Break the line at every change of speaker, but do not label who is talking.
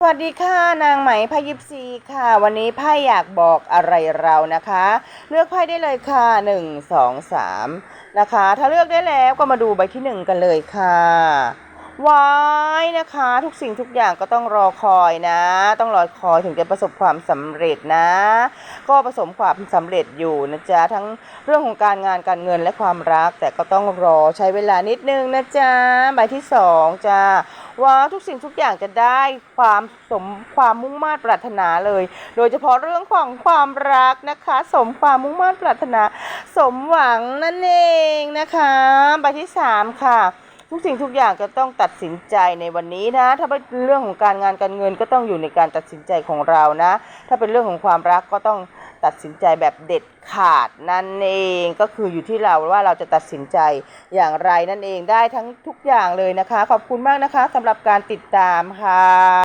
สวัสดีค่ะนางไหมไพายิปซีค่ะ วันนี้ไพ่อยากบอกอะไรเรานะคะ เลือกไพ่ได้เลยค่ะหนึ่งสองสามนะคะ ถ้าเลือกได้แล้วก็มาดูใบที่หนึ่งกันเลยค่ะวายนะคะ ทุกสิ่งทุกอย่างก็ต้องรอคอยนะ ต้องรอคอยถึงจะประสบความสำเร็จนะ ก็ประสบความสำเร็จอยู่นะจ๊ะทั้งเรื่องของการงานการเงินและความรัก แต่ก็ต้องรอใช้เวลานิดนึงนะจ๊ะใบที่สองจ้า ว่าทุกสิ่งทุกอย่างจะได้ความสมความมุ่งมา่ปรารถนาเลย โดยเฉพาะเรื่องของความรักนะคะ สมความมุ่งมา่ปรารถนา สมหวังนั่นเองนะคะใบที่สามค่ะทุกสิ่งทุกอย่างจะต้องตัดสินใจในวันนี้นะ ถ้าเป็นเรื่องของการงานการเงินก็ต้องอยู่ในการตัดสินใจของเรานะ ถ้าเป็นเรื่องของความรักก็ต้อง ตัดสินใจแบบเด็ดขาดนั่นเองก็คืออยู่ที่เราว่าเราจะตัดสินใจอย่างไรนั่นเองได้ทั้งทุกอย่างเลยนะคะ ขอบคุณมากนะคะสำหรับการติดตามค่ะ